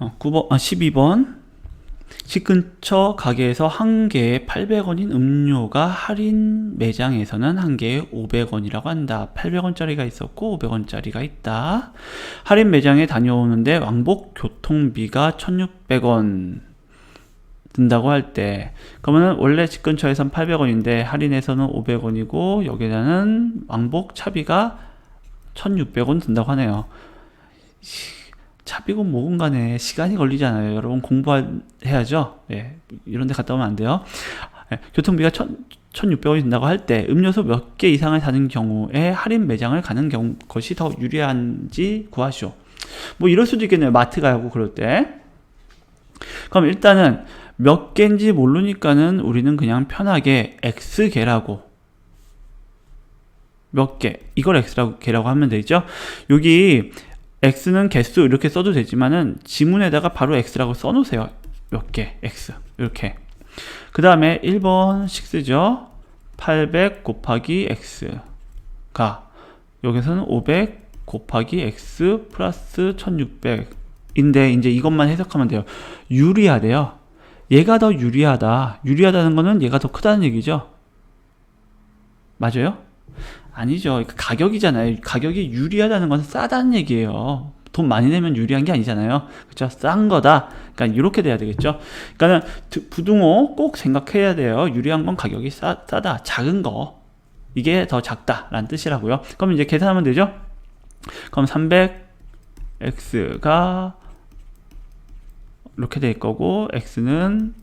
어, 9번, 아, 12번. 집 근처 가게에서 한 개에 800원인 음료가 할인 매장에서는 한 개에 500원이라고 한다. 800원짜리가 있었고 500원짜리가 있다. 할인 매장에 다녀오는데 왕복 교통비가 1600원 든다고 할 때, 그러면 원래 집 근처에선 800원인데 할인해서는 500원이고 여기다는 왕복 차비가 1600원 든다고 하네요. 차비고 뭐건 간에 시간이 걸리잖아요. 여러분 공부해야죠. 예, 이런 데 갔다 오면 안 돼요. 예, 교통비가 1 1600원이 든다고 할 때 음료수 몇 개 이상을 사는 경우에 할인 매장을 가는 경우 것이 더 유리한지 구하시오. 뭐 이럴 수도 있겠네요. 마트 가고 그럴 때. 그럼 일단은 몇 개인지 모르니까는 우리는 그냥 편하게 X개라고 몇 개, 이걸 X라고 개라고 하면 되죠. 여기 X는 개수 이렇게 써도 되지만은 지문에다가 바로 X라고 써놓으세요. 몇 개, X 이렇게. 그 다음에 1번씩 쓰죠. 800 곱하기 X가 여기서는 500 곱하기 X 플러스 1600인데 이제 이것만 해석하면 돼요. 유리하대요. 얘가 더 유리하다. 유리하다는 거는 얘가 더 크다는 얘기죠. 맞아요? 아니죠. 그 가격이잖아요. 가격이 유리하다는 건 싸다는 얘기예요. 돈 많이 내면 유리한 게 아니잖아요. 그렇죠? 싼 거다. 그러니까 이렇게 돼야 되겠죠. 그러니까는 드- 부등호 꼭 생각해야 돼요. 유리한 건 가격이 싸, 싸다. 작은 거. 이게 더 작다라는 뜻이라고요. 그럼 이제 계산하면 되죠? 그럼 300x가 이렇게 될 거고 x는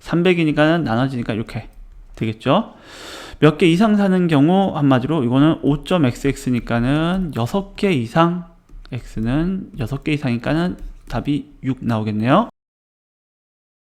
300이니까는 나눠지니까 이렇게 되겠죠? 몇 개 이상 사는 경우 한마디로 이거는 5.xx니까는 6개 이상 x는 6개 이상이니까는 답이 6 나오겠네요.